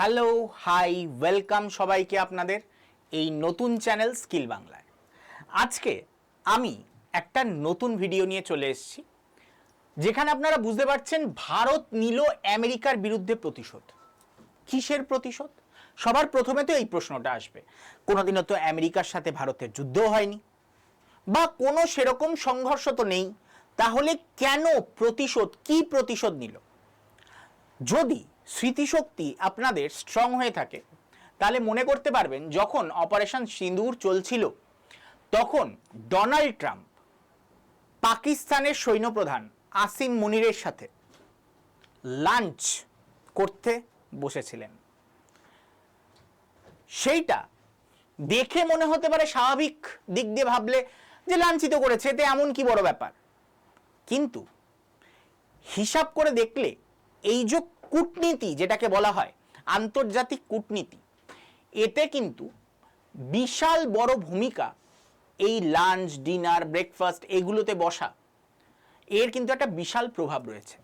Hello, high, welcome সবাইকে আপনাদের এই নতুন চ্যানেল স্কিল বাংলায়। আজকে আমি একটা নতুন ভিডিও নিয়ে চলে এসেছি, যেখানে আপনারা বুঝতে পারছেন ভারত নিল আমেরিকার বিরুদ্ধে প্রতিশোধ। কিসের প্রতিশোধ? সবার প্রথমে তো এই প্রশ্নটা আসবে, কোনোদিনও তো আমেরিকার সাথে ভারতের যুদ্ধও হয়নি, বা কোনো সেরকম সংঘর্ষ তো নেই, তাহলে কেন প্রতিশোধ, কি প্রতিশোধ নিল? যদি স্মৃতিশক্তি আপনাদের স্ট্রং হয়ে থাকে। তাহলে মনে করতে পারবেন, যখন অপারেশন সিঁদুর চলছিল, তখন ডোনাল্ড ট্রাম্প পাকিস্তানের সৈন্যপ্রধান আসিম মুনিরের সাথে লাঞ্চ করতে বসেছিলেন। সেইটা দেখে মনে হতে পারে স্বাভাবিক দিক দিয়ে ভাবলে যে লাঞ্ছিত করেছে, এতে এমন কি বড় ব্যাপার? কিন্তু হিসাব করে দেখলে এই যে কূটনীতি যেটাকে বলা হয়, আন্তর্জাতিক কূটনীতি, এতে কিন্তু বিশাল বড় ভূমিকা এই লাঞ্চ ডিনার ব্রেকফাস্ট এগুলোতে বসা। এর কিন্তু একটা বিশাল প্রভাব রয়েছে।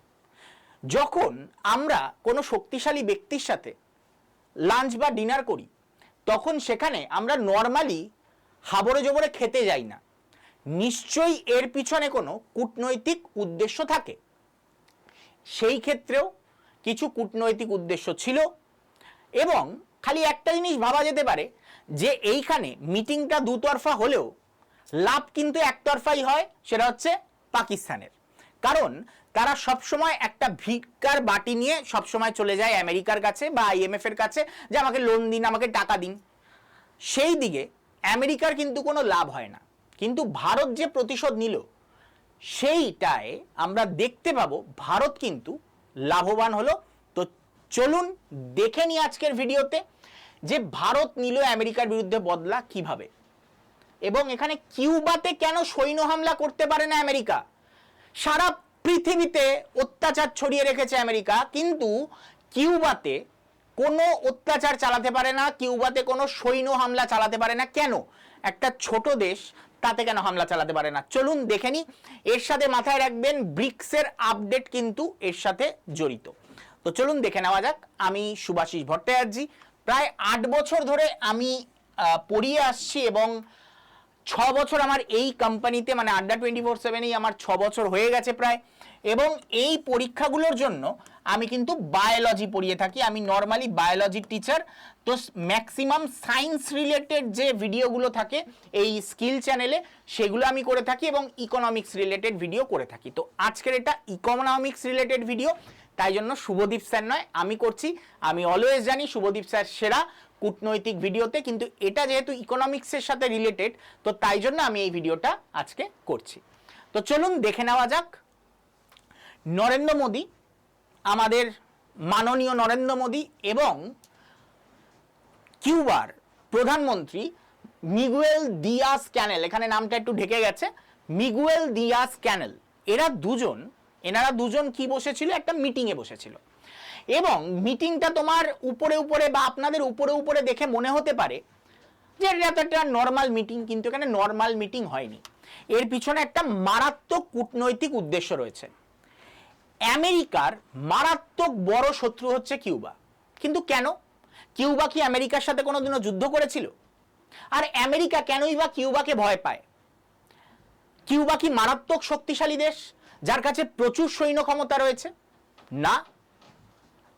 যখন আমরা কোনো শক্তিশালী ব্যক্তির সাথে লাঞ্চ বা ডিনার করি, তখন সেখানে আমরা নর্মালি হাবড়ে জবরে খেতে যাই না। নিশ্চয়ই এর পিছনে কোনো কূটনৈতিক উদ্দেশ্য থাকে। সেই ক্ষেত্রেও কিছু কূটনৈতিক উদ্দেশ্য ছিল এবং খালি একটা জিনিস ভাবা যেতে পারে, যে এইখানে মিটিংটা দুতরফা হলেও লাভ কিন্তু একতরফাই হয়, সেটা হচ্ছে পাকিস্তানের। কারণ তারা সবসময় একটা ভিক্ষার বাটি নিয়ে সবসময় চলে যায় আমেরিকার কাছে বা আইএমএফ এর কাছে, যে আমাকে লোন দিন, আমাকে টাকা দিন। সেই দিকে আমেরিকার কিন্তু কোনো লাভ হয় না। কিন্তু ভারত যে প্রতিশোধ নিল, সেইটায় আমরা দেখতে পাবো, ভারত কিন্তু লাভবান হলো। তো চলুন দেখে নিই আজকের ভিডিওতে যে ভারত নিল আমেরিকার বিরুদ্ধে বদলা কীভাবে। এবং এখানে কিউবাতে কেন সৈন্য হামলা করতে পারে না আমেরিকা? সারা পৃথিবীতে অত্যাচার ছড়িয়ে রেখেছে আমেরিকা, কিন্তু কিউবাতে কোনো অত্যাচার চালাতে পারে না, কিউবাতে কোনো সৈন্য হামলা চালাতে পারে না। কেন? একটা ছোট দেশ তাতে কেন হামলা চালাতে পারে না? চলুন দেখে নি। এর সাথে মাথায় রাখবেন, ব্রিক্সের আপডেট কিন্তু এর সাথে জড়িত। তো চলুন দেখে নেওয়া যাক। আমি সুভাষিস ভট্টাচার্য। প্রায় আট বছর ধরে আমি পড়িয়ে আসছি এবং ছ বছর আমার এই কোম্পানিতে মানে আড্ডা টোয়েন্টি ফোর সেভেনেই আমার ছ বছর হয়ে গেছে প্রায়। এবং এই পরীক্ষাগুলোর জন্য আমি কিন্তু বায়োলজি পড়িয়ে থাকি। আমি নর্মালি বায়োলজির টিচার তো ম্যাক্সিমাম সায়েন্স রিলেটেড যে ভিডিওগুলো থাকে, এই স্কিল চ্যানেলে সেগুলো আমি করে থাকি এবং ইকোনমিক্স রিলেটেড ভিডিও করে থাকি। তো আজকের এটা ইকোনমিক্স রিলেটেড ভিডিও তাই জন্য শুভদীপ স্যার নয়, আমি করছি। আমি অলওয়েজ জানি শুভদীপ স্যার সেরা কূটনৈতিক ভিডিওতে কিন্তু এটা যেহেতু ইকোনমিক্সের সাথে রিলেটেড তো তাই জন্য আমি এই ভিডিওটা আজকে করছি। তো চলুন দেখে নেওয়া যাক। নরেন্দ্র মোদী আমাদের মাননীয় নরেন্দ্র মোদী এবং কিউবার প্রধানমন্ত্রী মিগুয়েল দিয়াস ক্যানেল, এখানে নামটা একটু ঢেকে গেছে, মিগুয়েল দিয়াস ক্যানেল, এরা দুজন, এনারা দুজন কি বসেছিল? একটা মিটিংয়ে বসেছিল। এবং মিটিংটা তোমার উপরে উপরে বা আপনাদের উপরে উপরে দেখে মনে হতে পারে যে এটা তো একটা নর্মাল মিটিং কিন্তু এখানে নর্মাল মিটিং হয়নি। এর পিছনে একটা মারাত্মক কূটনৈতিক উদ্দেশ্য রয়েছে। আমেরিকার মারাত্মক বড় শত্রু হচ্ছে কিউবা। কিন্তু কেন? কিউবা কি আমেরিকার সাথে কোনোদিনও যুদ্ধ করেছিল? আর আমেরিকা কেনই বা কিউবাকে ভয় পায়? কিউবা কি মারাত্মক শক্তিশালী দেশ, যার কাছে প্রচুর সৈন্য ক্ষমতা রয়েছে? না।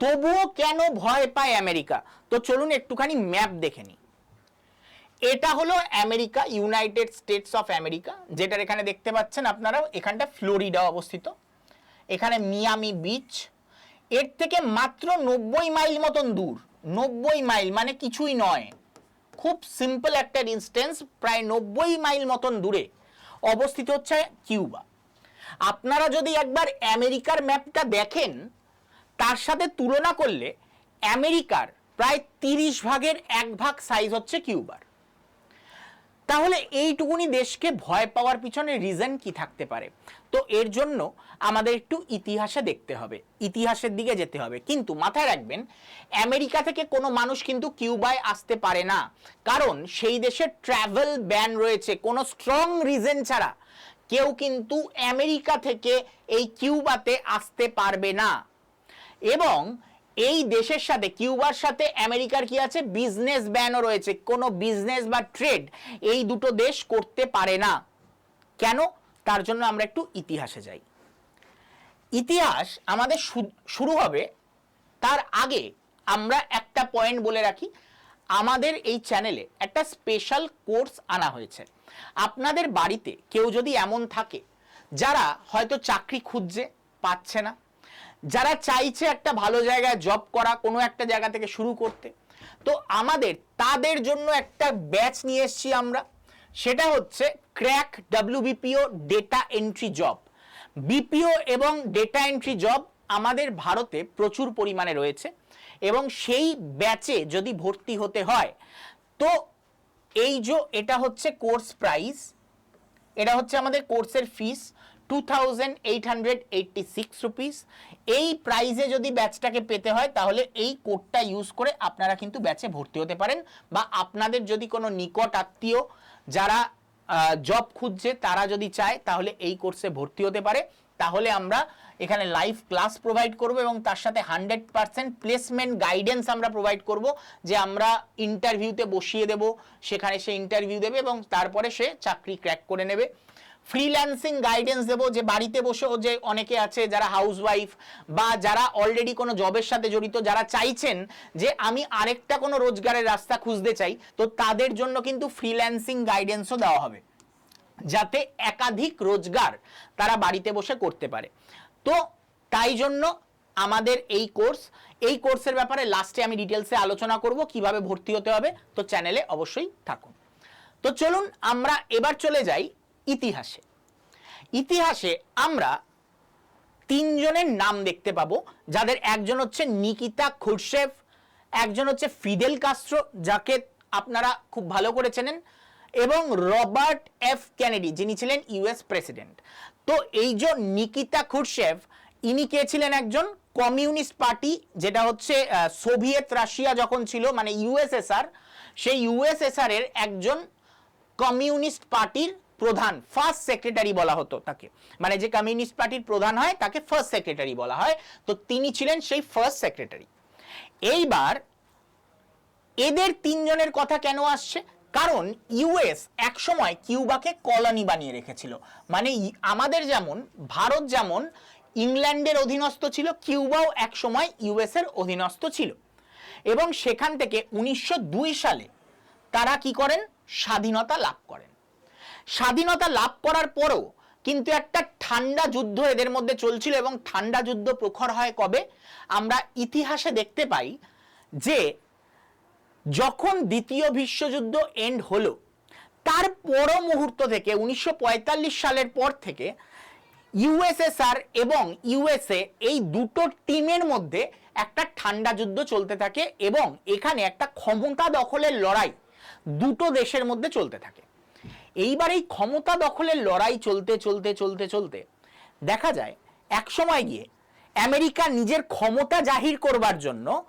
তবুও কেন ভয় পায় আমেরিকা? তো চলুন একটুখানি ম্যাপ দেখে নিই। এটা হলো America, United States of America, যেটার এখানে দেখতে পাচ্ছেন আপনারা এখানটা ফ্লোরিডা অবস্থিত। এখানে মিয়ামি বিচ এর থেকে মাত্র নব্বই মাইল মতন দূর। নব্বই মাইল মানে কিছুই নয়। খুব সিম্পল একটা ডিস্টেন্স প্রায় নব্বই মাইল মতন দূরে অবস্থিত হচ্ছে কিউবা। আপনারা যদি একবার আমেরিকার ম্যাপটা দেখেন, তার সাথে তুলনা করলে আমেরিকার প্রায় তিরিশ ভাগের এক ভাগ সাইজ হচ্ছে কিউবার। তাহলে এইটুকুনি দেশকে ভয় পাওয়ার পিছনে রিজন কি থাকতে পারে? তো এর জন্য আমাদের একটু ইতিহাসে দেখতে হবে, ইতিহাসের দিকে যেতে হবে। কিন্তু মাথায় রাখবেন, আমেরিকা থেকে কোনো মানুষ কিন্তু কিউবায় আসতে পারে না। কারণ সেই দেশে ট্রাভেল ব্যান রয়েছে, কোনো স্ট্রং রিজন ছাড়া। কেউ কিন্তু আমেরিকা থেকে এই কিউবাতে আসতে পারবে না। এবং এই দেশের সাথে, কিউবার সাথে আমেরিকার কি আছে? বিজনেস ব্যানও রয়েছে। কোনো বিজনেস বা ট্রেড এই দুটো দেশ করতে পারে না। কেন? তার জন্য আমরা একটু ইতিহাসে যাই। ইতিহাস আমাদের শুরু হবে তার আগে আমরা একটা পয়েন্ট বলে রাখি। আমাদের এই চ্যানেলে একটা স্পেশাল কোর্স আনা হয়েছে। আপনাদের বাড়িতে কেউ যদি এমন থাকে, যারা হয়তো চাকরি খুঁজছে, পাচ্ছে না যারা চাইছে একটা ভালো জায়গায় জব করা, কোনো একটা জায়গা থেকে শুরু করতে, তো আমাদের, তাদের জন্য একটা ব্যাচ নিয়ে এসেছি আমরা। সেটা হচ্ছে crack WBPO data entry job BPO এবং ডেটা এন্ট্রি জব আমাদের ভারতে প্রচুর পরিমাণে রয়েছে এবং সেই ব্যাচে যদি ভর্তি হতে হয়, তো এই যে এটা হচ্ছে কোর্স প্রাইস এটা হচ্ছে আমাদের কোর্সের fees two thousand eight hundred eighty six rupees এই প্রাইজে যদি ব্যাচটাকে পেতে হয়, তাহলে এই কোডটা ইউজ করে আপনারা কিন্তু ব্যাচে ভর্তি হতে পারেন বা আপনাদের যদি কোনো নিকট আত্মীয় যারা জব খুঁজছে, তারা যদি চায়, তাহলে এই কোর্সে ভর্তি হতে পারে। তাহলে আমরা এখানে লাইভ ক্লাস প্রোভাইড করব এবং তার সাথে হান্ড্রেড পার্সেন্ট প্লেসমেন্ট গাইডেন্স আমরা প্রোভাইড করব যে আমরা ইন্টারভিউতে বসিয়ে দেব, সেখানে সে ইন্টারভিউ দেবে এবং তারপরে সে চাকরি ক্র্যাক করে নেবে। ফ্রিল্যান্সিং গাইডেন্স দেবো, যে বাড়িতে বসেও যে অনেকে আছে যারা হাউসওয়াইফ বা যারা অলরেডি কোনো জবের সাথে জড়িত, যারা চাইছেন যে আমি আরেকটা কোনো রোজগারের রাস্তা খুঁজতে চাই, তো তাদের জন্য কিন্তু ফ্রিল্যান্সিং গাইডেন্সও দেওয়া হবে। যাতে একাধিক রোজগার তারা বাড়িতে বসে করতে পারে। তো তাই জন্য আমাদের এই কোর্স এই কোর্সের ব্যাপারে লাস্টে আমি ডিটেলসে আলোচনা করব, কীভাবে ভর্তি হতে হবে, তো চ্যানেলে অবশ্যই থাকুন। তো চলুন আমরা এবার চলে যাই ইতিহাসে। ইতিহাসে আমরা তিনজনের নাম দেখতে পাবো, যাদের একজন হচ্ছে নিকিতা খুরশেফ, একজন হচ্ছে ফিদেল কাস্ট্রো যাকে আপনারা খুব ভালো করে চেনেন, এবং রবার্ট এফ কেনেডি, যিনি ছিলেন ইউএস প্রেসিডেন্ট। তো এই যে নিকিতা খুরশেফ, ইনি কে ছিলেন একজন? কমিউনিস্ট পার্টি, যেটা হচ্ছে সোভিয়েত রাশিয়া যখন ছিল মানে ইউএসএসআর, সেই ইউএসএসআর এর একজন কমিউনিস্ট পার্টির প্রধান ফার্স্ট সেক্রেটারি বলা হতো তাকে। মানে যে কমিউনিস্ট পার্টির প্রধান হয়, তাকে ফার্স্ট সেক্রেটারি বলা হয়। তো তিনি ছিলেন সেই ফার্স্ট সেক্রেটারি এইবার এদের তিনজনের কথা কেন আসছে? কারণ ইউএস একসময় কিউবাকে কলোনি বানিয়ে রেখেছিল। মানে আমাদের যেমন, ভারত যেমন, ইংল্যান্ডের অধীনস্থ ছিল, কিউবাও একসময় ইউএস এর অধীনস্থ ছিল। এবং সেখান থেকে উনিশশো দুই সালে তারা কি করেন? স্বাধীনতা লাভ করেন। স্বাধীনতা লাভ করার পরও কিন্তু একটা ঠান্ডা যুদ্ধ এদের মধ্যে চলছিল এবং ঠান্ডা যুদ্ধ প্রখর হয় কবে? আমরা ইতিহাসে দেখতে পাই যে যখন দ্বিতীয় বিশ্বযুদ্ধ এন্ড হলো, তার পর মুহূর্ত থেকে উনিশশো পঁয়তাল্লিশ সালের পর থেকে ইউএসএসআর এবং ইউএসএ এই দুটো টিমের মধ্যে একটা ঠান্ডা যুদ্ধ চলতে থাকে এবং এখানে একটা ক্ষমতা দখলের লড়াই দুটো দেশের মধ্যে চলতে থাকে। এইবার এই ক্ষমতা দখলের লড়াই চলতে চলতে চলতে চলতে। দেখা যায় এক সময় গিয়ে আমেরিকা নিজের ক্ষমতা জাহির করবার জন্য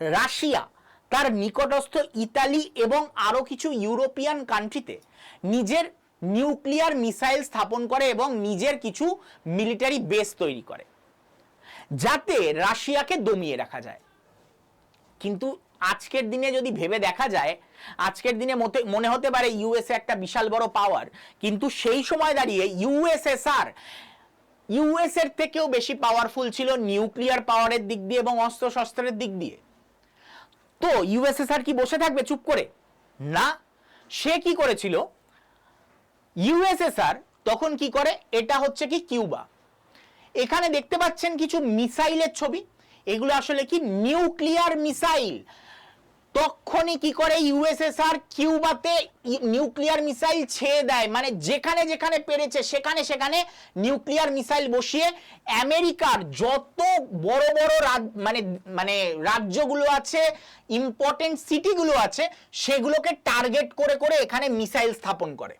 রাশিয়া তার নিকটস্থ ইতালি এবং আরও কিছু ইউরোপিয়ান কান্ট্রিতে নিজের নিউক্লিয়ার মিসাইল স্থাপন করে এবং নিজের কিছু মিলিটারি বেস তৈরি করে। যাতে রাশিয়াকে দমিয়ে রাখা যায়। কিন্তু আজকের দিনে যদি ভেবে দেখা যায়, আজকের দিনে মনে হতে পারে ইউএসএ একটা বিশাল বড় পাওয়ার কিন্তু সেই সময় দাঁড়িয়ে ইউএসএসআর ইউএস এর থেকেও বেশি পাওয়ারফুল ছিল নিউক্লিয়ার পাওয়ারের দিক দিয়ে এবং অস্ত্র শস্ত্রের দিক দিয়ে। তো ইউএসএসআর কি বসে থাকবে চুপ করে? না। সে কি করেছিল? ইউএসএসআর তখন কি করে? এটা হচ্ছে কি কিউবা। এখানে দেখতে পাচ্ছেন কিছু মিসাইলের ছবি। এগুলো আসলে কি? Nuclear missile. তখনই কি করে ইউএসএসআর কিউবাতে নিউক্লিয়ার মিসাইল ছেয়ে দেয়? মানে যেখানে যেখানে পেরেছে, সেখানে সেখানে নিউক্লিয়ার মিসাইল বসিয়ে আমেরিকার যত বড় বড় মানে মানে রাজ্যগুলো আছে ইম্পর্টেন্ট সিটিগুলো আছে, সেগুলোকে টার্গেট করে করে এখানে মিসাইল স্থাপন করে।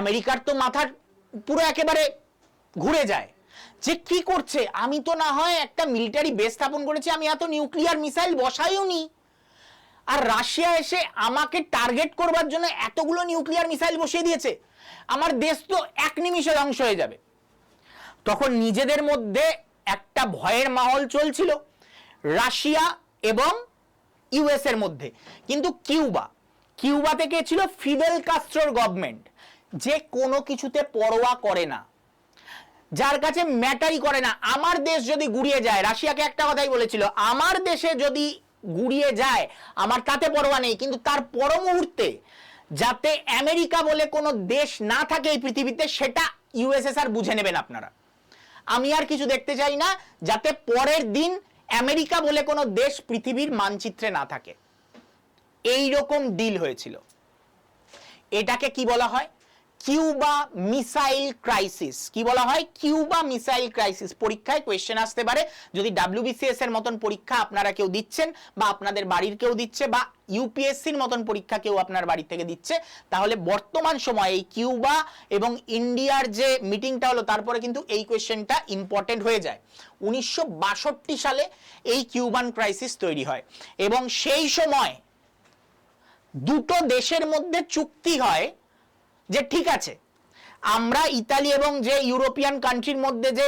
আমেরিকার তো মাথার পুরো একেবারে ঘুরে যায়। যে কি করছে? আমি তো না হয় একটা মিলিটারি বেস স্থাপন করেছি, আমি এত নিউক্লিয়ার মিসাইল বসাইও নি। আর রাশিয়া এসে আমাকে টার্গেট করবার জন্য এতগুলো নিউক্লিয়ার মিসাইল বসিয়ে দিয়েছে। আমার দেশ তো এক নিমিষে ধ্বংস হয়ে যাবে। তখন নিজেদের মধ্যে একটা ভয়ের মাহল চলছিল, রাশিয়া এবং ইউএস এর মধ্যে। কিন্তু কিউবা কিউবা থেকে ছিল? ফিদেল কাস্ট্রোর গভর্নমেন্ট যে কোনো কিছুতে পরোয়া করে না। যার কাছে ম্যাটারই করে না। আমার দেশ যদি গুড়িয়ে যায়, রাশিয়াকে একটা কথাই বলেছিল, আমার দেশে যদি গুড়িয়ে যায়, আমার তাতে পরোয়া নেই। কিন্তু তার পর মুহূর্তে যাতে আমেরিকা বলে কোনো দেশ না থাকে এই পৃথিবীতে, সেটা ইউএসএসআর বুঝে নেবেন আপনারা। আমি আর কিছু দেখতে চাই না, যাতে পরের দিন আমেরিকা বলে কোনো দেশ পৃথিবীর মানচিত্রে না থাকে। এই রকম ডিল হয়েছিল। এটাকে কি বলা হয়? Cuba missile crisis. কি বলা হয়? Cuba missile crisis. পরীক্ষায় কোয়েশ্চেন আসতে পারে। যদি ডাব্লিউবিসিএস এর মতন পরীক্ষা আপনারা কেউ দিচ্ছেন বা আপনাদের বাড়ির কেউ দিচ্ছে বা ইউপিএসসির মতন পরীক্ষা কেউ আপনার বাড়ি থেকে দিচ্ছে, তাহলে বর্তমান সময়ে এই কিউবা এবং ইন্ডিয়ার যে মিটিংটা হলো, তারপরে কিন্তু এই কোয়েশ্চেনটা ইম্পর্টেন্ট হয়ে যায়। উনিশশো বাষট্টি সালে এই কিউবান ক্রাইসিস তৈরি হয় এবং সেই সময় দুটো দেশের মধ্যে চুক্তি হয় যে ঠিক আছে, আমরা ইতালি এবং যে ইউরোপিয়ান কান্ট্রির মধ্যে যে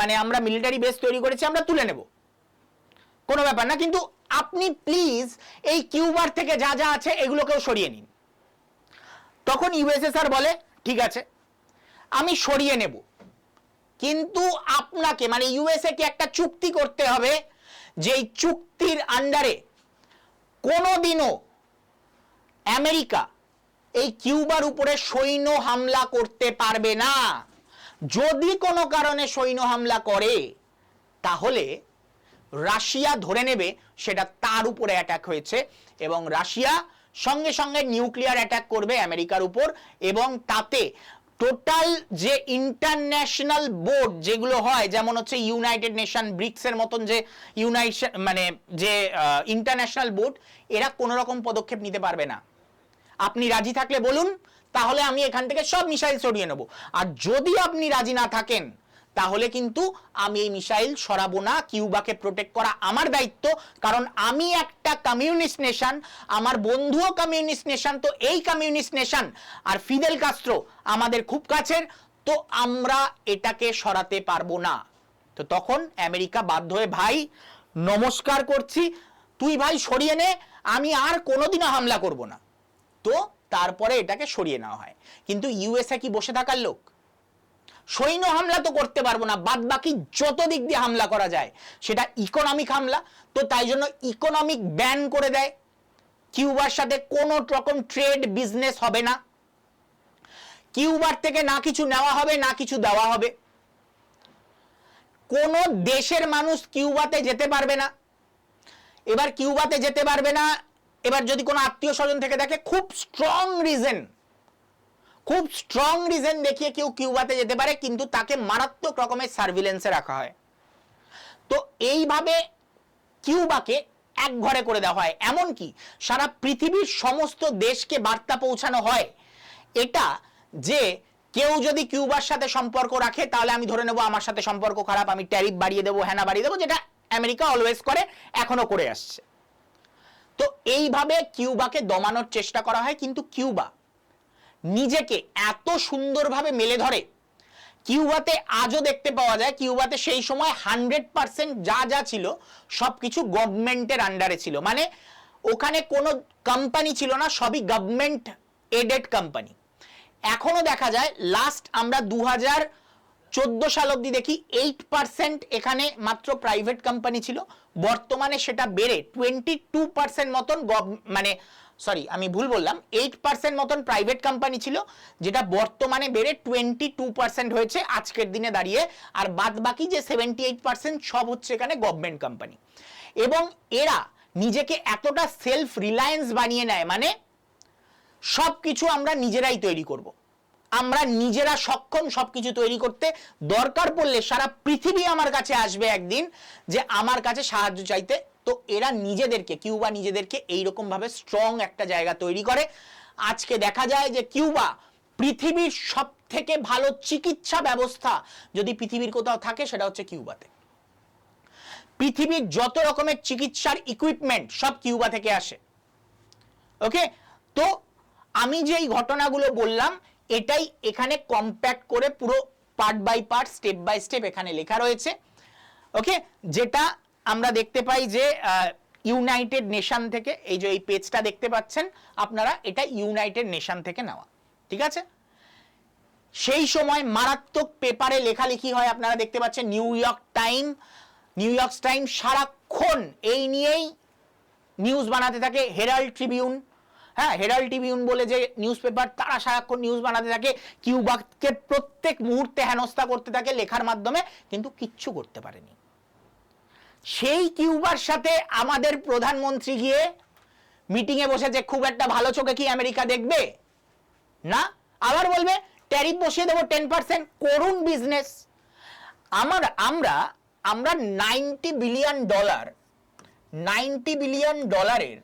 মানে আমরা মিলিটারি বেস তৈরি করেছি, আমরা তুলে নেব। কোনো ব্যাপার না, কিন্তু আপনি প্লিজ এই কিউবার থেকে যা যা আছে, এগুলোকেও সরিয়ে নিন। তখন ইউএসএসআর বলে, ঠিক আছে, আমি সরিয়ে নেব। কিন্তু আপনাকে মানে ইউএসএ কে একটা চুক্তি করতে হবে যে চুক্তির আন্ডারে কোনোদিনও আমেরিকা এই কিউবার উপরে সৈন্য হামলা করতে পারবে না। যদি কোনো কারণে সৈন্য হামলা করে, তাহলে রাশিয়া ধরে নেবে, সেটা তার উপরে অ্যাটাক হয়েছে এবং রাশিয়া সঙ্গে সঙ্গে নিউক্লিয়ার অ্যাটাক করবে আমেরিকার উপর এবং তাতে টোটাল যে ইন্টারন্যাশনাল বোর্ড যেগুলো হয়, যেমন হচ্ছে ইউনাইটেড নেশন ব্রিক্স এর মতন যে ইউনাইটেড মানে যে ইন্টারন্যাশনাল বোর্ড এরা কোনো রকম পদক্ষেপ নিতে পারবে না। আপনি রাজি থাকলে বলুন, তাহলে আমি এখান থেকে সব মিসাইল সরিয়ে নেব। আর যদি আপনি রাজি না থাকেন, তাহলে কিন্তু আমি এই মিসাইল সরাবো না, কিউবাকে প্রোটেক্ট করা আমার দায়িত্ব, কারণ আমি একটা কমিউনিস্ট নেশন আমার বন্ধুও কমিউনিস্ট নেশন তো এই কমিউনিস্ট নেশন আর ফিদেল কাস্ট্রো আমাদের খুব কাছের, তো আমরা এটাকে সরাতে পারব না। তো তখন আমেরিকা বাধ্য হয়ে, ভাই, নমস্কার করছি, তুই ভাই সরিয়ে নে, আমি আর কোনোদিনও হামলা করব না। তো তারপরে এটাকে সরিয়ে নেওয়া হয়। কিন্তু ইউএসএ কি বসে থাকার লোক? সৈন্য হামলা তো করতে পারব না বাদ বাকি যত দিক দিয়ে হামলা করা যায়, সেটা ইকোনমিক হামলা। তো তাই জন্য ইকোনমিক ব্যান করে দেয়। কিউবার সাথে কোনো রকম ট্রেড বিজনেস হবে না। কিউবার থেকে না কিছু নেওয়া হবে, না কিছু দেওয়া হবে। কোন দেশের মানুষ কিউবাতে যেতে পারবে না। এবার কিউবাতে যেতে পারবে না এবার যদি কোনো আত্মীয় স্বজন থেকে দেখে খুব স্ট্রং রিজন খুব স্ট্রং রিজন দেখিয়ে কেউ কিউবাতে যেতে পারে, কিন্তু তাকে মারাত্মক রকমের সার্ভিলেন্সে রাখা হয়। তো এইভাবে কিউবাকে এক ঘরে করে দেওয়া হয়। এমনকি সারা পৃথিবীর সমস্ত দেশকে বার্তা পৌঁছানো হয়। এটা যে কেউ যদি কিউবার সাথে সম্পর্ক রাখে, তাহলে আমি ধরে নেব আমার সাথে সম্পর্ক খারাপ, আমি ট্যারিফ বাড়িয়ে দেবো হ্যানা বাড়িয়ে দেবো, যেটা আমেরিকা অলওয়েজ করে, এখনও করে আসছে। তো এইভাবে কিউবাকে দমানোর চেষ্টা করা হয় কিন্তু কিউবা নিজেকে এত সুন্দরভাবে মেলে ধরে, কিউবাতে আজও দেখতে পাওয়া যায়, কিউবাতে সেই সময় হান্ড্রেড পার্সেন্ট যা যা ছিল সব কিছু গভর্নমেন্টের আন্ডারে ছিল। মানে ওখানে কোনো কোম্পানি ছিল না, সবই গভর্নমেন্ট এডেড কোম্পানি এখনও দেখা যায় লাস্ট আমরা দু হাজার চোদ্দ সাল অব্দি দেখি এইট পার্সেন্ট এখানে মাত্র প্রাইভেট কোম্পানি ছিল। বর্তমানে সেটা বেড়ে টোয়েন্টি টু পার্সেন্ট মতন মানে সরি আমি ভুল বললাম এইট পার্সেন্ট মতন প্রাইভেট কোম্পানি ছিল, যেটা বর্তমানে বেড়ে টোয়েন্টি টু পার্সেন্ট হয়েছে আজকের দিনে দাঁড়িয়ে। আর বাদ বাকি যে সেভেন্টি এইট পার্সেন্ট সব হচ্ছে এখানে গভর্নমেন্ট কোম্পানি এবং এরা নিজেকে এতটা সেলফ রিলায়েন্স বানিয়ে নেয় মানে সব কিছু আমরা নিজেরাই তৈরি করব। আমরা নিজেরা সক্ষম সবকিছু তৈরি করতে দরকার পড়লে সারা পৃথিবী আমার কাছে আসবে একদিন যে আমার কাছে সাহায্য চাইতে। তো এরা নিজেদেরকে, কিউবা নিজেদেরকে এইরকম ভাবে স্ট্রং একটা জায়গা তৈরি করে। আজকে দেখা যায় যে কিউবা পৃথিবীর সব থেকে ভালো চিকিৎসা ব্যবস্থা যদি পৃথিবীর কোথাও থাকে সেটা হচ্ছে কিউবাতে। পৃথিবীর যত রকমের চিকিৎসার ইকুইপমেন্ট সব কিউবা থেকে আসে। ওকে তো আমি যে এই ঘটনাগুলো বললাম এটাই এখানে কম্প্যাক্ট করে পুরো part by part step by step এখানে লেখা রয়েছে। ওকে যেটা আমরা দেখতে পাই যে ইউনাইটেড নেশন থেকে, এই যে এই পেজটা দেখতে পাচ্ছেন, আপনারা এটা ইউনাইটেড নেশন থেকে নেওয়া। ঠিক আছে? সেই সময় মারাত্মক পেপারে লেখালেখি হয়, আপনারা দেখতে পাচ্ছেন New York Time New York Time সারাক্ষণ এই নিয়েই নিউজ বানাতে থাকে হেরাল্ড ট্রিবিউন হ্যাঁ হেরাল্ড ট্রিবিউন বলে যে নিউজ পেপার তারা সারাক্ষণ নিউজ বানাতে থাকে কিউবাকে প্রত্যেক মুহূর্তে হেনস্থা করতে থাকে লেখার মাধ্যমে, কিন্তু কিচ্ছু করতে পারেনি। সেই কিউবার সাথে আমাদের প্রধানমন্ত্রী গিয়ে মিটিংয়ে বসেছে, খুব একটা ভালো চোখে কি আমেরিকা দেখবে? না? আবার বলবে ট্যারিফ বসিয়ে দেবো টেন পার্সেন্ট করুন বিজনেস আমার, আমরা আমরা ninety billion dollar ninety billion ডলারের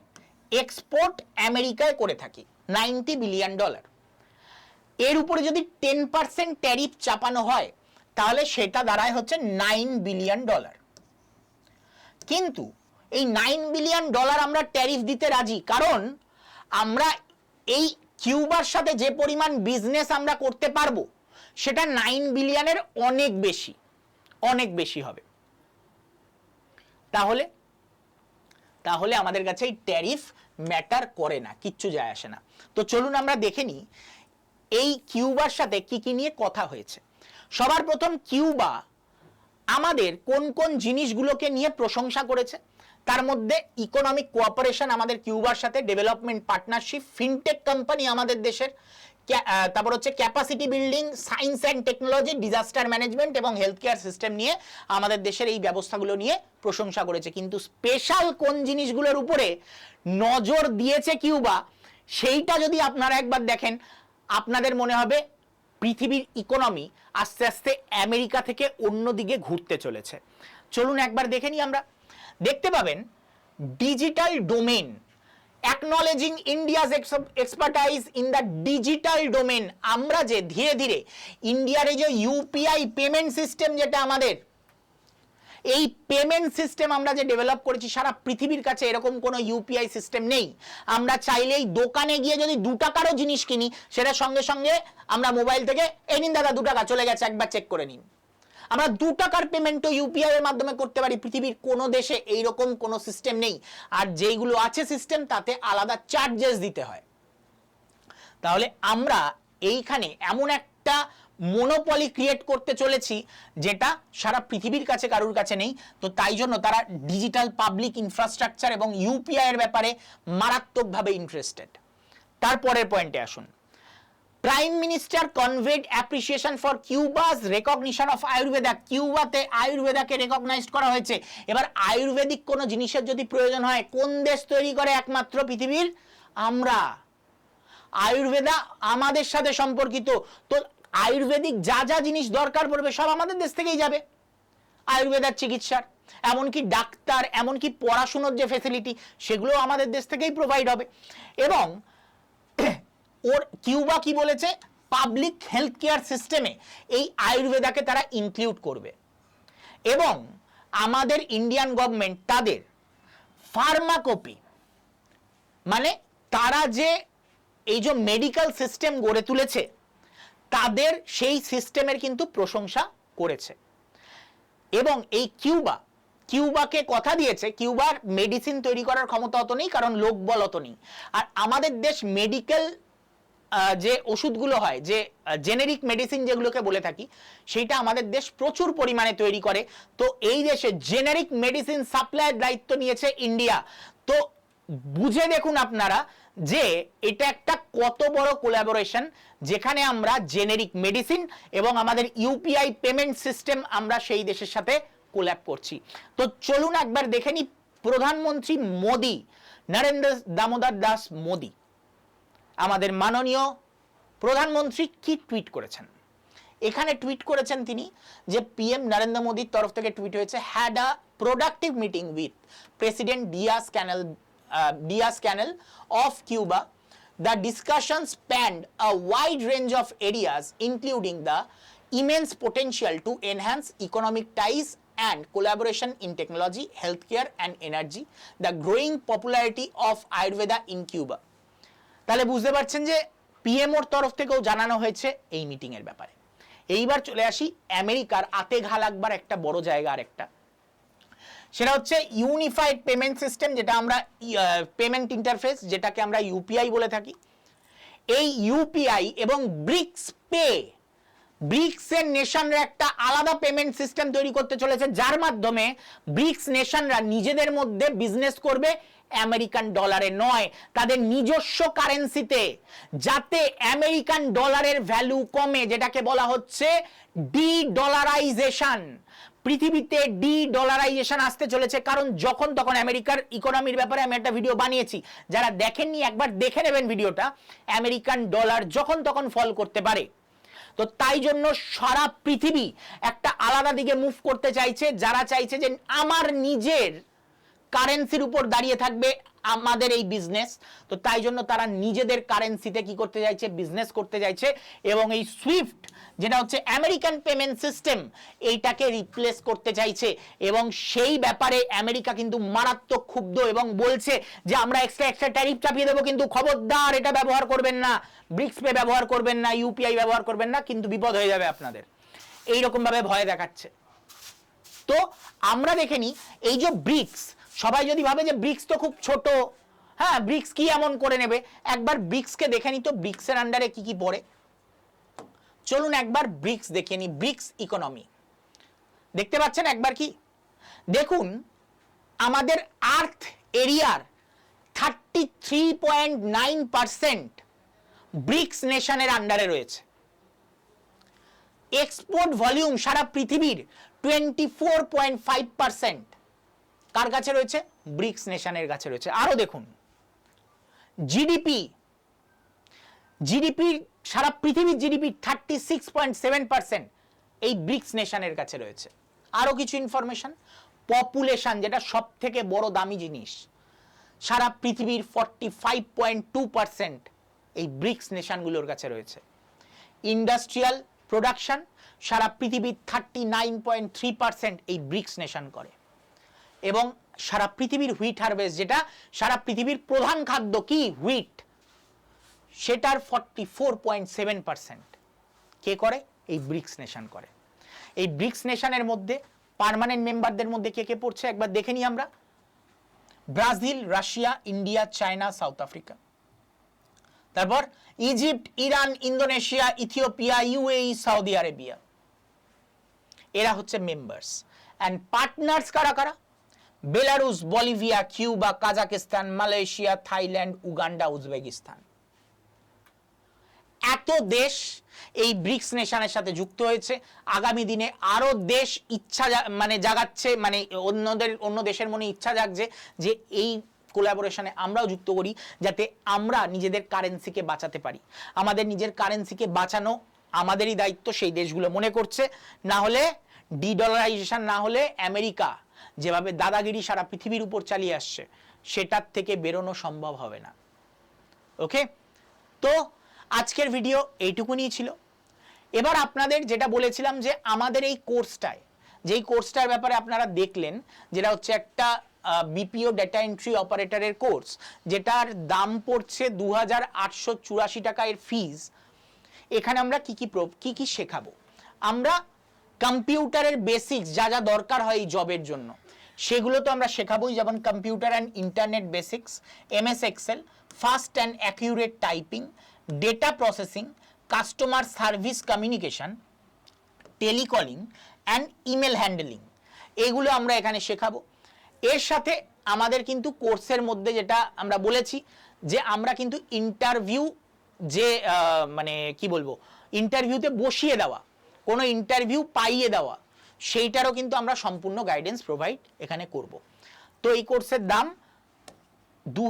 এক্সপোর্ট আমেরিকায় করে থাকি নাইনটি বিলিয়ন ডলার এর উপরে যদি টেন পার্সেন্ট ট্যারিফ চাপানো হয়, তাহলে সেটা দাঁড়ায় হচ্ছে নাইন বিলিয়ন ডলার কিন্তু এই নাইন বিলিয়ন ডলার আমরা ট্যারিফ দিতে রাজি, কারণ আমরা এই কিউবার সাথে যে পরিমাণ বিজনেস আমরা করতে পারব, সেটা নাইন বিলিয়নের অনেক বেশি অনেক বেশি হবে। তাহলে তাহলে আমাদের কাছে এই ট্যারিফ ম্যাটার করে না, কিচ্ছু যায় আসে না। তো চলুন আমরা দেখে নিই, এই কিউবার সাথে কি কি নিয়ে কথা হয়েছে। সবার প্রথম কিউবা আমাদের কোন কোন জিনিসগুলোকে নিয়ে প্রশংসা করেছে, তার মধ্যে ইকোনমিক কোঅপারেশন আমাদের কিউবার সাথে ডেভেলপমেন্ট পার্টনারশিপ ফিনটেক কোম্পানি আমাদের দেশের তারপর হচ্ছে capacity building science and technology disaster management এবং হেলথ কেয়ার সিস্টেম নিয়ে আমাদের দেশের এই ব্যবস্থাগুলো নিয়ে প্রশংসা করেছে। কিন্তু স্পেশাল কোন জিনিসগুলোর উপরে নজর দিয়েছে কিউবা, সেইটা যদি আপনারা একবার দেখেন, আপনাদের মনে হবে পৃথিবীর ইকোনমি আস্তে আস্তে আমেরিকা থেকে অন্যদিকে ঘুরতে চলেছে। চলুন একবার দেখে নিই আমরা। দেখতে পাবেন digital domain acknowledging India's expertise in the digital domain আমরা যে ধীরে ধীরে ইন্ডিয়ার এই যে ইউপিআই পেমেন্ট সিস্টেম যেটা আমাদের, এই পেমেন্ট সিস্টেম আমরা যে ডেভেলপ করেছি, সারা পৃথিবীর কাছে এরকম কোনো ইউপিআই সিস্টেম নেই। আমরা চাইলেই দোকানে গিয়ে যদি দু টাকারও জিনিস কিনি সেটা সঙ্গে সঙ্গে আমরা মোবাইল থেকে, এই নিন দাদা, দু টাকা, চলে গেছে, একবার চেক করে নিন। আমরা দু টাকার পেমেন্টও ইউপিআই এর মাধ্যমে করতে পারি। পৃথিবীর কোনো দেশে এইরকম কোনো সিস্টেম নেই। আর যেইগুলো আছে সিস্টেম তাতে আলাদা চার্জেস দিতে হয়। তাহলে আমরা এইখানে এমন একটা মনোপলি ক্রিয়েট করতে চলেছি, যেটা সারা পৃথিবীর কাছে কারুর কাছে নেই। তো তাই জন্য তারা ডিজিটাল পাবলিক ইনফ্রাস্ট্রাকচার এবং ইউপিআই এর ব্যাপারে মারাত্মকভাবে ইন্টারেস্টেড তারপরের পয়েন্টে আসুন। Prime minister conveyed appreciation for Cuba's recognition of Ayurveda কিউবাতে আয়ুর্বেদাকে রেকগনাইজ করা হয়েছে। এবার আয়ুর্বেদিক কোনো জিনিসের যদি প্রয়োজন হয়, কোন দেশ তৈরি করে একমাত্র পৃথিবীর? আমরা। আয়ুর্বেদা আমাদের সাথে সম্পর্কিত। তো আয়ুর্বেদিক যা যা জিনিস দরকার পড়বে, সব আমাদের দেশ থেকেই যাবে। আয়ুর্বেদার চিকিৎসার, এমনকি ডাক্তার, এমনকি পড়াশুনোর যে ফেসিলিটি সেগুলো আমাদের দেশ থেকেই প্রোভাইড হবে। এবং ওর কিউবা কি বলেছে? পাবলিক হেলথ কেয়ার সিস্টেমে এই আয়ুর্বেদাকে তারা ইনক্লুড করবে। এবং আমাদের ইন্ডিয়ান গভর্নমেন্ট তাদের ফার্মাকপি মানে তারা যে এই যে মেডিকেল সিস্টেম গড়ে তুলেছে, তাদের সেই সিস্টেমের কিন্তু প্রশংসা করেছে। এবং এই কিউবা, কিউবাকে কথা দিয়েছে, কিউবার মেডিসিন তৈরি করার ক্ষমতা অত নেই, কারণ লোকবল অত নেই। আর আমাদের দেশ মেডিকেল যে ওষুধগুলো হয়, যে জেনেরিক মেডিসিন যেগুলোকে বলে থাকি, সেইটা আমাদের দেশ প্রচুর পরিমাণে তৈরি করে। তো এই দেশে জেনেরিক মেডিসিন সাপ্লাইয়ের দায়িত্ব নিয়েছে ইন্ডিয়া তো বুঝে দেখুন আপনারা যে এটা একটা কত বড় কোলাবোরেশন যেখানে আমরা জেনেরিক মেডিসিন এবং আমাদের ইউপিআই পেমেন্ট সিস্টেম আমরা সেই দেশের সাথে কোল্যাব করছি। তো চলুন একবার দেখে নিই প্রধানমন্ত্রী মোদি, নরেন্দ্র দামোদর দাস মোদি। আমাদের মাননীয় প্রধানমন্ত্রী কি টুইট করেছেন? এখানে টুইট করেছেন তিনি যে পিএম নরেন্দ্র মোদীর তরফ থেকে টুইট হয়েছে had a productive meeting with President Diaz Canel Diaz Canel of Cuba the discussion spanned a wide range of areas including the immense potential to enhance economic ties and collaboration in technology, healthcare, and energy, the growing popularity of Ayurveda in Cuba. তাহলে বুঝতে পারছেন যে পিএমওর তরফ থেকেও জানানো হয়েছে এই meeting এর ব্যাপারে। এইবার চলে আসি আমেরিকার আতে ঘা লাগবার একটা বড় জায়গা আর একটা সেটা হচ্ছে ইউনিফাইড পেমেন্ট সিস্টেম যেটা আমরা পেমেন্ট ইন্টারফেস যেটাকে আমরা ইউপিআই বলে থাকি। এই ইউপিআই এবং ব্রিক্স পে ব্রিক্সের নেশনরা একটা আলাদা পেমেন্ট সিস্টেম তৈরি করতে চলেছে, যার মাধ্যমে ব্রিক্স নেশনরা নিজেদের মধ্যে বিজনেস করবে আমেরিকান ডলারে নয়, তাদের নিজস্ব কারেন্সিতে, যাতে আমেরিকান ডলারের ভ্যালু কমে, যেটাকে বলা হচ্ছে ডি ডলারাইজেশন পৃথিবীতে ডি ডলারাইজেশন আসতে চলেছে কারণ যখন তখন আমেরিকার ইকোনমির ব্যাপারে আমি একটা ভিডিও বানিয়েছি। যারা দেখেননি, একবার দেখে নেবেন ভিডিওটা। আমেরিকান ডলার যখন তখন ফল করতে পারে। তো তাই জন্য সারা পৃথিবী একটা আলাদা দিকে মুভ করতে চাইছে, যারা চাইছে যে আমার নিজের কারেন্সির উপর দাঁড়িয়ে থাকবে আমাদের এই বিজনেস তো তাই জন্য তারা নিজেদের কারেন্সিতে কি করতে চাইছে? বিজনেস করতে চাইছে। এবং এই সুইফট যেটা হচ্ছে আমেরিকান পেমেন্ট সিস্টেম এইটাকে রিপ্লেস করতে চাইছে। এবং সেই ব্যাপারে আমেরিকা কিন্তু মারাত্মক ক্ষুব্ধ এবং বলছে যে, আমরা এক্সট্রা এক্সট্রা ট্যারিফ চাপিয়ে দেবো, কিন্তু খবরদার, এটা ব্যবহার করবেন না। ব্রিক্স পে ব্যবহার করবেন না ইউপিআই ব্যবহার করবেন না, কিন্তু বিপদ হয়ে যাবে আপনাদের। এইরকম ভাবে ভয় দেখাচ্ছে। তো আমরা দেখে নিই, এই যে ব্রিক্স সবাই যদি ভাবে যে ব্রিক্স তো খুব ছোট হ্যাঁ ব্রিক্স কি এমন করে নেবে? একবার ব্রিক্সকে দেখে নিই তো, ব্রিক্সের আন্ডারে কি কি পড়ে? চলুন একবার ব্রিক্স দেখে নিই, ব্রিক্স ইকোনমি দেখতে পাচ্ছেন একবার কি? দেখুন, আমাদের আর্থ এরিয়ার thirty three point nine percent BRICS নেশনের আন্ডারে রয়েছে। এক্সপোর্ট ভলিউম সারা পৃথিবীর twenty four point five percent কার কাছে রয়েছে? ব্রিক্স নেশনের কাছে রয়েছে। আরও দেখুন। জিডিপি জিডিপি সারা পৃথিবীর GDP thirty six point seven percent এই ব্রিক্স নেশনের কাছে রয়েছে। আরও কিছু ইনফরমেশন পপুলেশন যেটা সব থেকে বড় দামি জিনিস। সারা পৃথিবীর forty five point two percent এই ব্রিক্স নেশনগুলোর কাছে রয়েছে। ইন্ডাস্ট্রিয়াল প্রোডাকশন সারা পৃথিবীর thirty nine point three percent এই ব্রিক্স নেশন করে। এবং সারা পৃথিবীর হুইট হারভেস্ট যেটা সারা পৃথিবীর প্রধান খাদ্য কি? হুইট সেটার forty four point seven percent কে করে? এই ব্রিক্স নেশন করে। এই ব্রিক্স নেশনের মধ্যে পার্মানেন্ট মেম্বারদের মধ্যে কে কে পড়ছে? একবার দেখে নিই আমরা। Brazil, Russia, India, China, South Africa. তারপর Egypt, Iran, Indonesia, Ethiopia, UAE, Saudi Arabia. এরা হচ্ছে মেম্বার্স অ্যান্ড পার্টনার্স কারা কারা? Belarus Bolivia, Cuba Kazakhstan Malaysia, Thailand, Uganda, Uzbekistan. এত দেশ এই ব্রিক্স নেশনের সাথে যুক্ত হয়েছে। আগামী দিনে আরও দেশ ইচ্ছা মানে জাগাচ্ছে মানে অন্যদের, অন্য দেশের মনে ইচ্ছা জাগছে যে এই কোলাবোরেশনে আমরাও যুক্ত করি যাতে আমরা নিজেদের কারেন্সিকে বাঁচাতে পারি। আমাদের নিজের কারেন্সিকে বাঁচানো আমাদেরই দায়িত্ব, সেই দেশগুলো মনে করছে। না হলে ডিডলারাইজেশন না হলে আমেরিকা যেভাবে দাদাগিরি সারা পৃথিবীর উপর চালিয়ে আসছে, সেটার থেকে বেরোনো সম্ভব হবে না। ওকে তো আজকের ভিডিও এইটুকুনি ছিল। এবার আপনাদের যেটা বলেছিলাম যে আমাদের এই কোর্সটায় যেই কোর্সটার ব্যাপারে আপনারা দেখলেন, যেটা হচ্ছে একটা বিপিও ডেটা এন্ট্রি অপারেটরের কোর্স যেটার দাম পড়ছে দু হাজার আটশো চুরাশি টাকা এর ফিজ এখানে আমরা কি কি কি কি শেখাবো? আমরা কম্পিউটারের বেসিক্স, যা যা দরকার হয় এই জবের জন্য। সেগুলো তো আমরা শেখাবোই, যেমন computer and internet basics, MS Excel, fast and accurate typing, data processing, customer service communication, telecalling, and email handling. এগুলো আমরা এখানে শেখাবো। এর সাথে আমাদের কিন্তু কোর্সের মধ্যে যেটা আমরা বলেছি, যে আমরা কিন্তু ইন্টারভিউ যে মানে কি বলব, ইন্টারভিউতে বসিয়ে দেওয়া। কোনো ইন্টারভিউ পাইয়ে দেওয়া, সেইটারও কিন্তু আমরা সম্পূর্ণ গাইডেন্স প্রোভাইড এখানে করব। তো এই কোর্সের দাম দু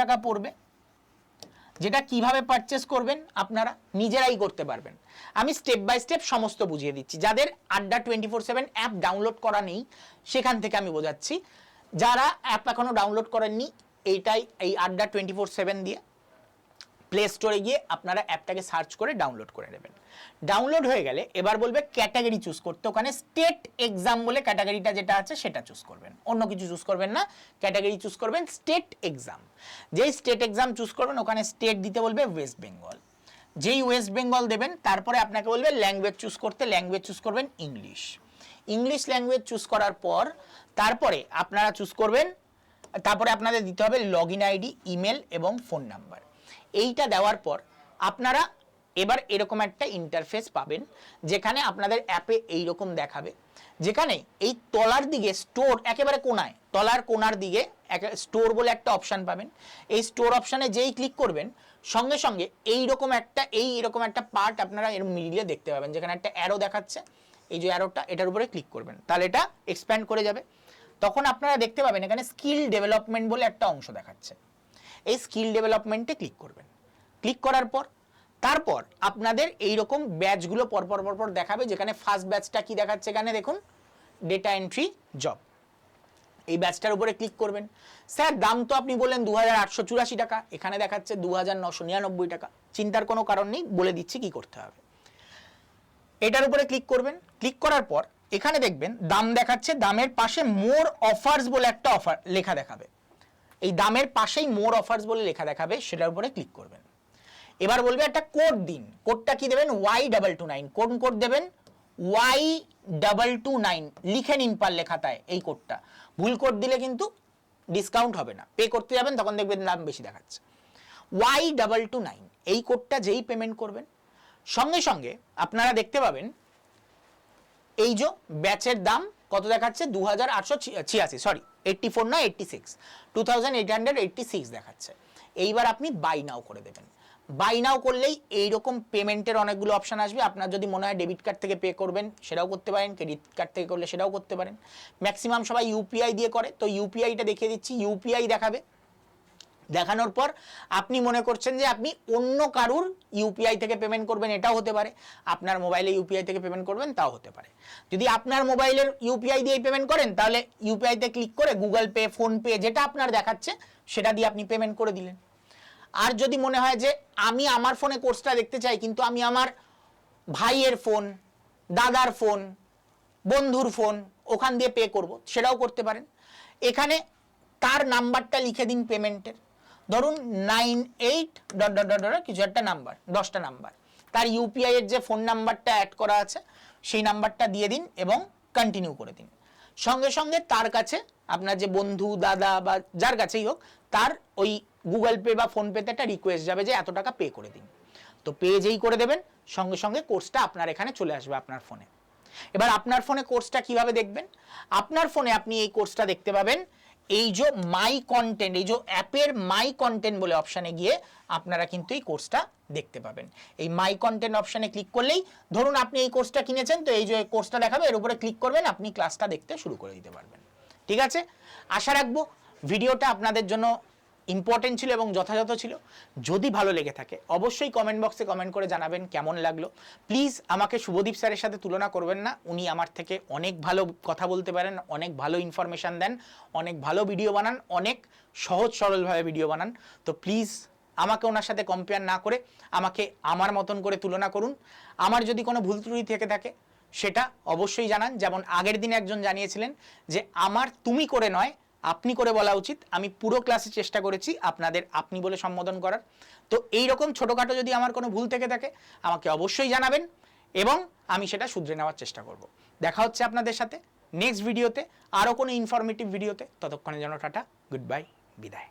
টাকা পড়বে, যেটা কীভাবে পারচেস করবেন আপনারা নিজেরাই করতে পারবেন। আমি স্টেপ বাই স্টেপ সমস্ত বুঝিয়ে দিচ্ছি। যাদের Adda twenty four seven app download করা নেই, সেখান থেকে আমি বোঝাচ্ছি। যারা অ্যাপ এখনও ডাউনলোড করেননি, এইটাই এই আড্ডা টোয়েন্টি ফোর সেভেন দিয়ে প্লে স্টোরে গিয়ে আপনারা অ্যাপটাকে সার্চ করে ডাউনলোড করে নেবেন। ডাউনলোড হয়ে গেলে এবার বলবে ক্যাটাগরি চুজ করতে। ওখানে স্টেট এক্সাম বলে ক্যাটাগরিটা যেটা আছে সেটা চুজ করবেন। অন্য কিছু চুজ করবেন না, ক্যাটাগরি চুজ করবেন স্টেট এক্সাম। যেই স্টেট এক্সাম চুজ করবেন, ওখানে স্টেট দিতে বলবে ওয়েস্ট বেঙ্গল। যেই ওয়েস্ট বেঙ্গল দেবেন, তারপরে আপনাকে বলবে ল্যাঙ্গুয়েজ চুজ করতে। ল্যাঙ্গুয়েজ চুজ করবেন ইংলিশ। ইংলিশ ল্যাঙ্গুয়েজ চুজ করার পর, তারপরে আপনারা চুজ করবেন, তারপরে আপনাদের দিতে হবে লগ ইন আইডি ইমেল এবং ফোন নাম্বার এইটা দেওয়ার পর আপনারা এবার এরকম একটা ইন্টারফেস পাবেন, যেখানে আপনাদের অ্যাপে এইরকম দেখাবে। যেখানে এই তলার দিকে স্টোর একেবারে কোনায়, তলার কোনার দিকে স্টোর বলে একটা অপশান পাবেন। এই স্টোর অপশানে যেই ক্লিক করবেন, সঙ্গে সঙ্গে এই রকম একটা এই এরকম একটা পার্ট আপনারা এর মিডিলে দেখতে পাবেন, যেখানে একটা অ্যারো দেখাচ্ছে। এই যে অ্যারোটা এটার উপরে ক্লিক করবেন। তাহলে এটা এক্সপ্যান্ড করে যাবে। তখন আপনারা দেখতে পাবেন এখানে স্কিল ডেভেলপমেন্ট বলে একটা অংশ দেখাচ্ছে। এই স্কিল ডেভেলপমেন্টে ক্লিক করবেন। ক্লিক করার পর, তারপর আপনাদের এই রকম ব্যাচগুলো পরপর পরপর দেখাবে, যেখানে ফার্স্ট ব্যাচটা কি দেখাচ্ছে এখানে দেখুন ডেটা এন্ট্রি জব এই ব্যাচটার উপরে ক্লিক করবেন। স্যার, দাম তো আপনি বললেন দু হাজার আটশো চুরাশি টাকা, এখানে দেখাচ্ছে দু টাকা। চিন্তার কোনো কারণ নেই, বলে দিচ্ছি কি করতে হবে। এটার উপরে ক্লিক করবেন। ক্লিক করার পর, এখানে দেখবেন, দাম দেখাচ্ছে, দামের পাশে মোর অফার্স বলে একটা অফার লেখা দেখাবে। এই দামের পাশেই মোর অফার্স বলে লেখা দেখাবে, সেটার উপরে ক্লিক করবেন। এবার বলবে একটা কোড দিন। কোডটা কি দেবেন? ওয়াই ডাবল টু নাইন কোন কোড দেবেন? ওয়াই ডাবল টু নাইন লিখে নিন পারলে খাতায় এই কোডটা ভুল কোড দিলে কিন্তু ডিসকাউন্ট হবে না। পে করতে যাবেন, তখন দেখবেন দাম বেশি দেখাচ্ছে। ওয়াই ডাবল টু নাইন এই কোডটা যেই পেমেন্ট করবেন, সঙ্গে সঙ্গে আপনারা দেখতে পাবেন, এই যে ব্যাচের দাম কত দেখাচ্ছে? দু হাজার আটশো ছিয়াশি সরি এইট্টি ফোর না eighty six two thousand eight hundred eighty six দেখাচ্ছে। এইবার আপনি বাই নাও করে দেবেন। বাই নাও করলেই এইরকম পেমেন্টের অনেকগুলো অপশান আসবে। আপনার যদি মনে হয় ডেবিট কার্ড থেকে পে করবেন, সেটাও করতে পারেন। ক্রেডিট কার্ড থেকে করলে সেটাও করতে পারেন। ম্যাক্সিমাম সবাই ইউপিআই দিয়ে করে। তো ইউপিআইটা দেখিয়ে দিচ্ছি। ইউপিআই দেখাবে। দেখানোর পর আপনি মনে করছেন যে আপনি অন্য কারুর ইউপিআই থেকে পেমেন্ট করবেন, এটাও হতে পারে। আপনার মোবাইলে ইউপিআই থেকে পেমেন্ট করবেন, তাও হতে পারে। যদি আপনার মোবাইলের ইউপিআই দিয়ে পেমেন্ট করেন, তাহলে ইউপিআইতে ক্লিক করে গুগল পে ফোনপে যেটা আপনার দেখাচ্ছে, সেটা দিয়ে আপনি পেমেন্ট করে দিলেন। আর যদি মনে হয় যে আমি আমার ফোনে কোর্সটা দেখতে চাই, কিন্তু আমি আমার ভাইয়ের ফোন দাদার ফোন বন্ধুর ফোন ওখান দিয়ে পে করব, সেটাও করতে পারেন। এখানে তার নাম্বারটা লিখে দিন পেমেন্টের ধরুন nine eight dot dot dot dot কিছু একটা নাম্বার, দশটা নাম্বার। তার ইউপিআই এর যে ফোন নাম্বারটা অ্যাড করা আছে, সেই নাম্বারটা দিয়ে দিন এবং কন্টিনিউ করে দিন। সঙ্গে সঙ্গে তার কাছে আপনার যে বন্ধু, দাদা বা যার কাছেই হোক, তার ওই গুগল পে বা ফোনপেতে একটা রিকোয়েস্ট যাবে যে এত টাকা পে করে দিন। তো পে যেই করে দেবেন, সঙ্গে সঙ্গে কোর্সটা আপনার এখানে চলে আসবে আপনার ফোনে এবার আপনার ফোনে কোর্সটা কীভাবে দেখবেন? আপনার ফোনে আপনি এই কোর্সটা দেখতে পাবেন এই যে মাই কন্টেন্ট এই যে অ্যাপের মাই কন্টেন্ট বলে অপশানে গিয়ে আপনারা কিন্তু এই কোর্সটা দেখতে পাবেন। এই মাই কন্টেন্ট অপশানে ক্লিক করলেই ধরুন আপনি এই কোর্সটা কিনেছেন, তো এই যে কোর্সটা দেখাবে, এর উপরে ক্লিক করবেন, আপনি ক্লাসটা দেখতে শুরু করে দিতে পারবেন। ঠিক আছে? আশা রাখব ভিডিওটা আপনাদের জন্য ইম্পর্টেন্ট ছিল এবং যথাযথ ছিল। যদি ভালো লেগে থাকে, অবশ্যই কমেন্ট বক্সে কমেন্ট করে জানাবেন কেমন লাগল। প্লিজ আমাকে শুভদীপ স্যারের সাথে তুলনা করবেন না। উনি আমার থেকে অনেক ভালো কথা বলতে পারেন, অনেক ভালো ইনফরমেশান দেন, অনেক ভালো ভিডিও বানান, অনেক সহজ সরলভাবে ভিডিও বানান। তো প্লিজ আমাকে ওনার সাথে কম্পেয়ার না করে আমাকে আমার মতন করে তুলনা করুন। আমার যদি কোনো ভুল ত্রুটি থেকে থাকে, সেটা অবশ্যই জানান। যেমন আগের দিনে একজন জানিয়েছিলেন যে, আমার তুমি করে নয় আপনি করে বলা উচিত। আমি পুরো ক্লাসে চেষ্টা করেছি আপনাদের আপনি বলে সম্বোধন করার। তো এই রকম ছোটোখাটো যদি আমার কোনো ভুল থেকে থাকে, আমাকে অবশ্যই জানাবেন এবং আমি সেটা শুধরে নেওয়ার চেষ্টা করব। দেখা হচ্ছে আপনাদের সাথে নেক্সট ভিডিওতে আরও কোনো ইনফরমেটিভ ভিডিওতে ততক্ষণে যেন টাটা গুড বাই বিদায়।